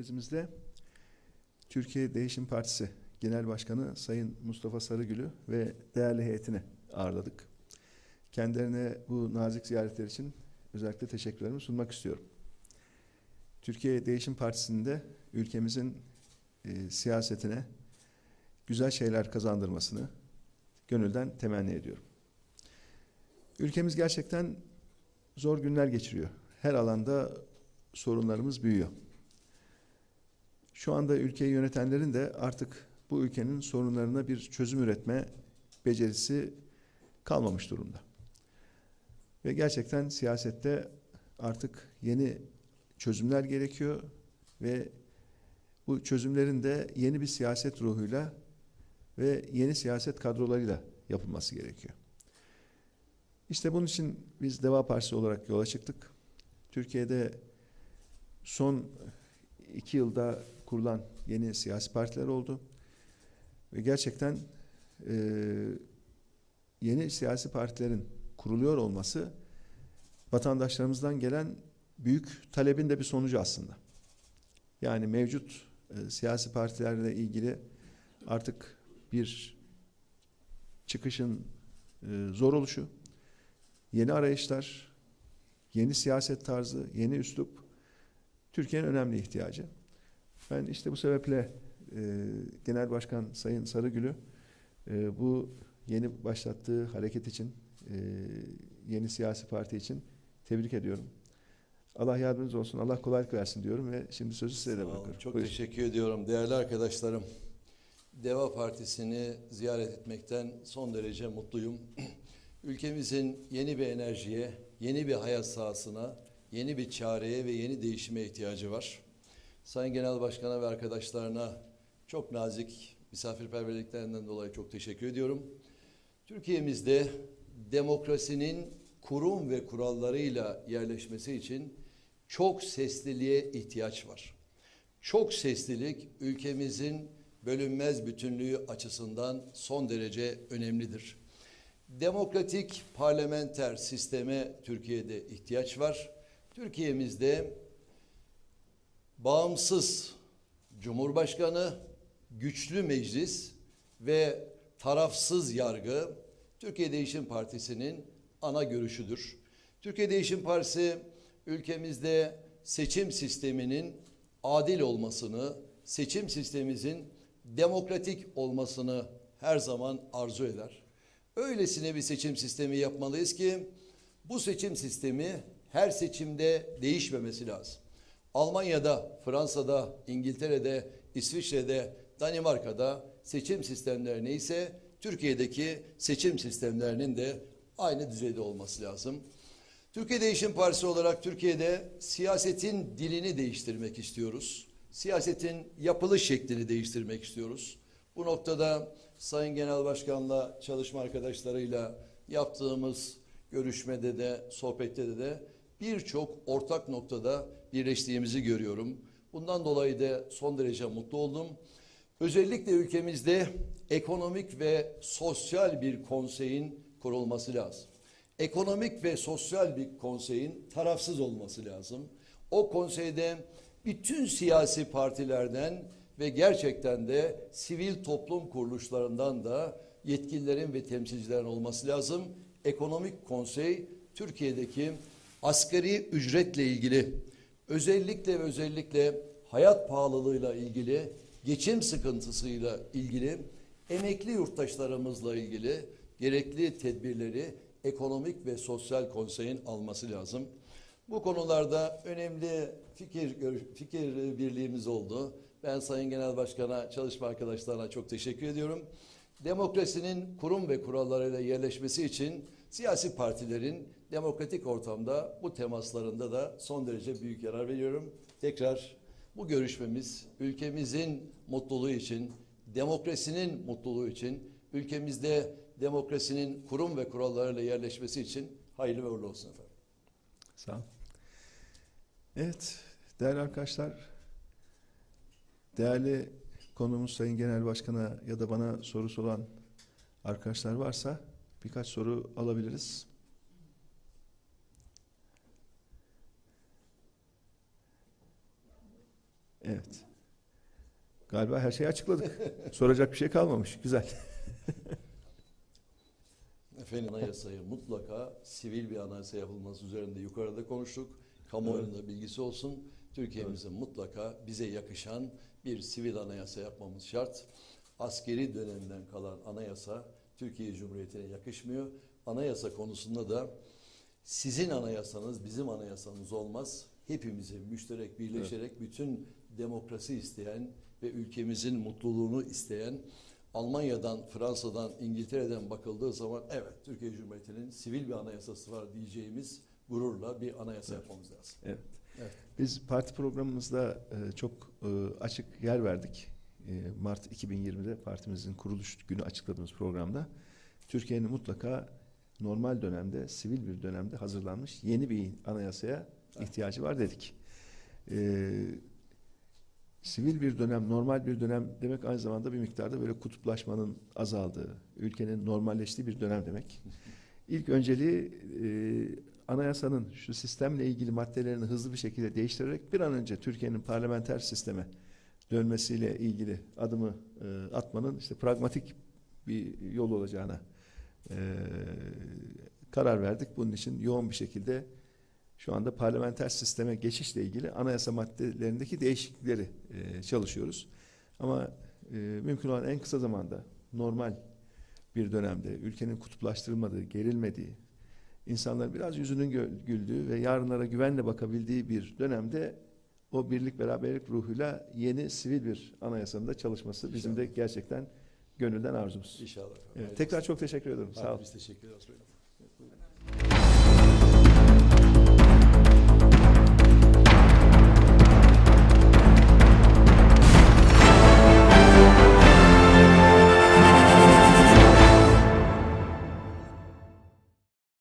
merkezimizde Türkiye Değişim Partisi Genel Başkanı Sayın Mustafa Sarıgül'ü ve değerli heyetini ağırladık. Kendilerine bu nazik ziyaretler için özellikle teşekkürlerimi sunmak istiyorum. Türkiye Değişim Partisi'nde ülkemizin e, siyasetine güzel şeyler kazandırmasını gönülden temenni ediyorum. Ülkemiz gerçekten zor günler geçiriyor. Her alanda sorunlarımız büyüyor. Şu anda ülkeyi yönetenlerin de artık bu ülkenin sorunlarına bir çözüm üretme becerisi kalmamış durumda. Ve gerçekten siyasette artık yeni çözümler gerekiyor ve bu çözümlerin de yeni bir siyaset ruhuyla ve yeni siyaset kadrolarıyla yapılması gerekiyor. İşte bunun için biz Deva Partisi olarak yola çıktık. Türkiye'de son iki yılda kurulan yeni siyasi partiler oldu. Ve gerçekten e, yeni siyasi partilerin kuruluyor olması vatandaşlarımızdan gelen büyük talebin de bir sonucu aslında. Yani mevcut e, siyasi partilerle ilgili artık bir çıkışın e, zor oluşu, yeni arayışlar, yeni siyaset tarzı, yeni üslup Türkiye'nin önemli ihtiyacı. Ben işte bu sebeple e, Genel Başkan Sayın Sarıgül'ü e, bu yeni başlattığı hareket için, e, yeni siyasi parti için tebrik ediyorum. Allah yardımcınız olsun, Allah kolaylık versin diyorum ve şimdi sözü size de bırakıyorum. Çok Buyurun. teşekkür ediyorum değerli arkadaşlarım. Deva Partisi'ni ziyaret etmekten son derece mutluyum. Ülkemizin yeni bir enerjiye, yeni bir hayat sahasına, yeni bir çareye ve yeni değişime ihtiyacı var. Sayın Genel Başkan'a ve arkadaşlarına çok nazik misafirperverliklerinden dolayı çok teşekkür ediyorum. Türkiye'mizde demokrasinin kurum ve kurallarıyla yerleşmesi için çok sesliliğe ihtiyaç var. Çok seslilik ülkemizin bölünmez bütünlüğü açısından son derece önemlidir. Demokratik parlamenter sisteme Türkiye'de ihtiyaç var. Türkiye'mizde bağımsız Cumhurbaşkanı, güçlü meclis ve tarafsız yargı Türkiye Değişim Partisi'nin ana görüşüdür. Türkiye Değişim Partisi ülkemizde seçim sisteminin adil olmasını, seçim sistemimizin demokratik olmasını her zaman arzu eder. Öylesine bir seçim sistemi yapmalıyız ki bu seçim sistemi her seçimde değişmemesi lazım. Almanya'da, Fransa'da, İngiltere'de, İsviçre'de, Danimarka'da seçim sistemleri neyse Türkiye'deki seçim sistemlerinin de aynı düzeyde olması lazım. Türkiye Değişim Partisi olarak Türkiye'de siyasetin dilini değiştirmek istiyoruz. Siyasetin yapılış şeklini değiştirmek istiyoruz. Bu noktada Sayın Genel Başkan'la çalışma arkadaşlarıyla yaptığımız görüşmede de sohbette de de birçok ortak noktada birleştiğimizi görüyorum. Bundan dolayı da son derece mutlu oldum. Özellikle ülkemizde ekonomik ve sosyal bir konseyin kurulması lazım. Ekonomik ve sosyal bir konseyin tarafsız olması lazım. O konseyde bütün siyasi partilerden ve gerçekten de sivil toplum kuruluşlarından da yetkililerin ve temsilcilerin olması lazım. Ekonomik konsey Türkiye'deki asgari ücretle ilgili özellikle ve özellikle hayat pahalılığıyla ilgili, geçim sıkıntısıyla ilgili, emekli yurttaşlarımızla ilgili gerekli tedbirleri ekonomik ve sosyal konseyin alması lazım. Bu konularda önemli fikir fikir birliğimiz oldu. Ben Sayın Genel Başkan'a, çalışma arkadaşlarına çok teşekkür ediyorum. Demokrasinin kurum ve kurallarıyla yerleşmesi için siyasi partilerin demokratik ortamda bu temaslarında da son derece büyük yarar veriyorum. Tekrar bu görüşmemiz ülkemizin mutluluğu için, demokrasinin mutluluğu için, ülkemizde demokrasinin kurum ve kurallarıyla yerleşmesi için hayırlı ve uğurlu olsun efendim. Sağ olun. Evet, değerli arkadaşlar, değerli konuğumuz Sayın Genel Başkan'a ya da bana sorusu olan arkadaşlar varsa birkaç soru alabiliriz. Evet. Galiba her şeyi açıkladık. Soracak bir şey kalmamış. Güzel. Efendim anayasayı mutlaka sivil bir anayasa yapılması üzerinde yukarıda konuştuk. Kamuoyunun da bilgisi olsun. Türkiye'mizin mutlaka bize yakışan bir sivil anayasa yapmamız şart. Askeri dönemden kalan anayasa Türkiye Cumhuriyeti'ne yakışmıyor. Anayasa konusunda da sizin anayasanız bizim anayasamız olmaz. Hepimizin müşterek birleşerek bütün demokrasi isteyen ve ülkemizin mutluluğunu isteyen Almanya'dan, Fransa'dan, İngiltere'den bakıldığı zaman evet Türkiye Cumhuriyeti'nin sivil bir anayasası var diyeceğimiz gururla bir anayasa yapmamız lazım. Evet. Evet. Biz parti programımızda e, çok e, açık yer verdik. E, Mart 2020'de partimizin kuruluş günü açıkladığımız programda Türkiye'nin mutlaka normal dönemde, sivil bir dönemde hazırlanmış yeni bir anayasaya ihtiyacı var dedik. E, sivil bir dönem, normal bir dönem demek aynı zamanda bir miktarda böyle kutuplaşmanın azaldığı, ülkenin normalleştiği bir dönem demek. İlk önceliği e, anayasanın şu sistemle ilgili maddelerini hızlı bir şekilde değiştirerek bir an önce Türkiye'nin parlamenter sisteme dönmesiyle ilgili adımı e, atmanın işte pragmatik bir yol olacağına e, karar verdik. Bunun için yoğun bir şekilde şu anda parlamenter sisteme geçişle ilgili anayasa maddelerindeki değişiklikleri e, çalışıyoruz. Ama e, mümkün olan en kısa zamanda normal bir dönemde ülkenin kutuplaştırılmadığı, gerilmediği, insanların biraz yüzünün güldüğü ve yarınlara güvenle bakabildiği bir dönemde o birlik beraberlik ruhuyla yeni sivil bir anayasanın da çalışması bizim de gerçekten gönülden arzumuz. İnşallah. Evet, tekrar çok teşekkür ederim. Sağ olun. Biz teşekkür ederiz.